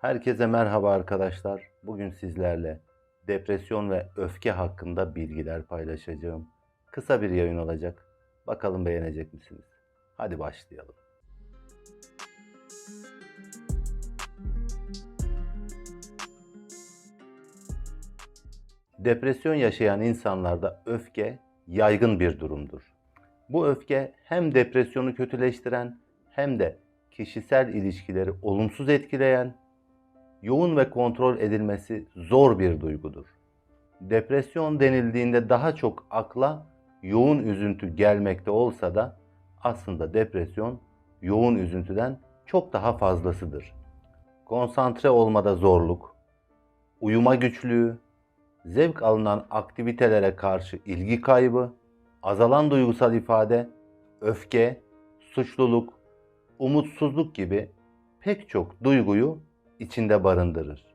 Herkese merhaba arkadaşlar. Bugün sizlerle depresyon ve öfke hakkında bilgiler paylaşacağım. Kısa bir yayın olacak. Bakalım beğenecek misiniz? Hadi başlayalım. Depresyon yaşayan insanlarda öfke yaygın bir durumdur. Bu öfke hem depresyonu kötüleştiren hem de kişisel ilişkileri olumsuz etkileyen, yoğun ve kontrol edilmesi zor bir duygudur. Depresyon denildiğinde daha çok akla yoğun üzüntü gelmekte olsa da aslında depresyon yoğun üzüntüden çok daha fazlasıdır. Konsantre olmada zorluk, uyuma güçlüğü, zevk alınan aktivitelere karşı ilgi kaybı, azalan duygusal ifade, öfke, suçluluk, umutsuzluk gibi pek çok duyguyu içinde barındırır.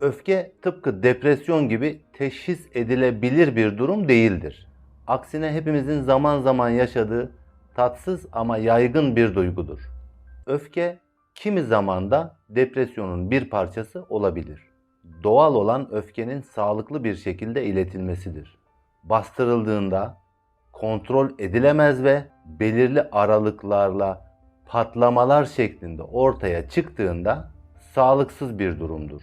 Öfke tıpkı depresyon gibi teşhis edilebilir bir durum değildir. Aksine hepimizin zaman zaman yaşadığı tatsız ama yaygın bir duygudur. Öfke kimi zaman da depresyonun bir parçası olabilir. Doğal olan öfkenin sağlıklı bir şekilde iletilmesidir. Bastırıldığında kontrol edilemez ve belirli aralıklarla patlamalar şeklinde ortaya çıktığında sağlıksız bir durumdur.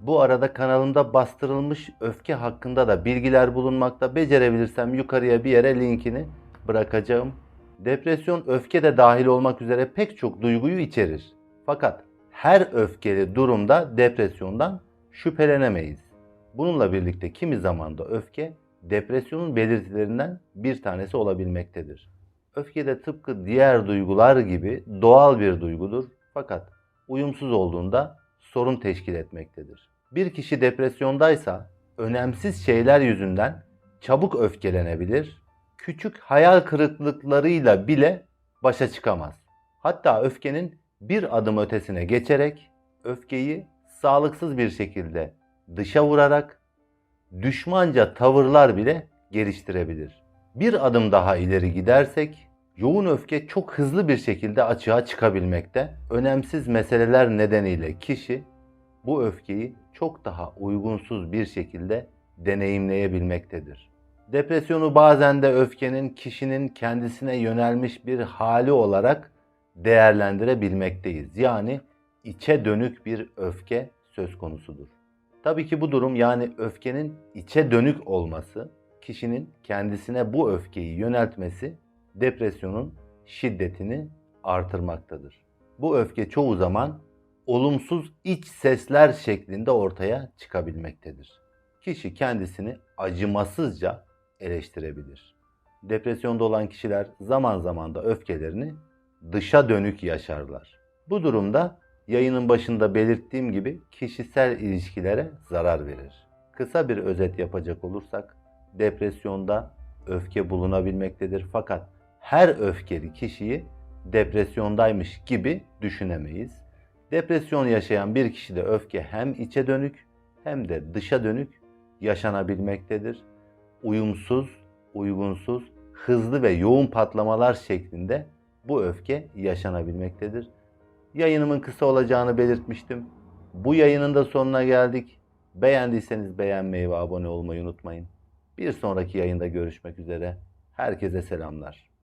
Bu arada kanalımda bastırılmış öfke hakkında da bilgiler bulunmakta. Becerebilirsem yukarıya bir yere linkini bırakacağım. Depresyon öfke de dahil olmak üzere pek çok duyguyu içerir. Fakat her öfkeli durumda depresyondan şüphelenemeyiz. Bununla birlikte kimi zaman da öfke depresyonun belirtilerinden bir tanesi olabilmektedir. Öfke de tıpkı diğer duygular gibi doğal bir duygudur fakat uyumsuz olduğunda sorun teşkil etmektedir. Bir kişi depresyondaysa önemsiz şeyler yüzünden çabuk öfkelenebilir, küçük hayal kırıklıklarıyla bile başa çıkamaz. Hatta öfkenin bir adım ötesine geçerek öfkeyi sağlıksız bir şekilde dışa vurarak düşmanca tavırlar bile geliştirebilir. Bir adım daha ileri gidersek yoğun öfke çok hızlı bir şekilde açığa çıkabilmekte. Önemsiz meseleler nedeniyle kişi bu öfkeyi çok daha uygunsuz bir şekilde deneyimleyebilmektedir. Depresyonu bazen de öfkenin kişinin kendisine yönelmiş bir hali olarak değerlendirebilmekteyiz. Yani içe dönük bir öfke söz konusudur. Tabii ki bu durum yani öfkenin içe dönük olması, kişinin kendisine bu öfkeyi yöneltmesi depresyonun şiddetini artırmaktadır. Bu öfke çoğu zaman olumsuz iç sesler şeklinde ortaya çıkabilmektedir. Kişi kendisini acımasızca eleştirebilir. Depresyonda olan kişiler zaman zaman da öfkelerini dışa dönük yaşarlar. Bu durumda yayının başında belirttiğim gibi kişisel ilişkilere zarar verir. Kısa bir özet yapacak olursak depresyonda öfke bulunabilmektedir fakat her öfkeli kişiyi depresyondaymış gibi düşünemeyiz. Depresyon yaşayan bir kişide öfke hem içe dönük hem de dışa dönük yaşanabilmektedir. Uyumsuz, uygunsuz, hızlı ve yoğun patlamalar şeklinde bu öfke yaşanabilmektedir. Yayınımın kısa olacağını belirtmiştim. Bu yayının da sonuna geldik. Beğendiyseniz beğenmeyi ve abone olmayı unutmayın. Bir sonraki yayında görüşmek üzere. Herkese selamlar.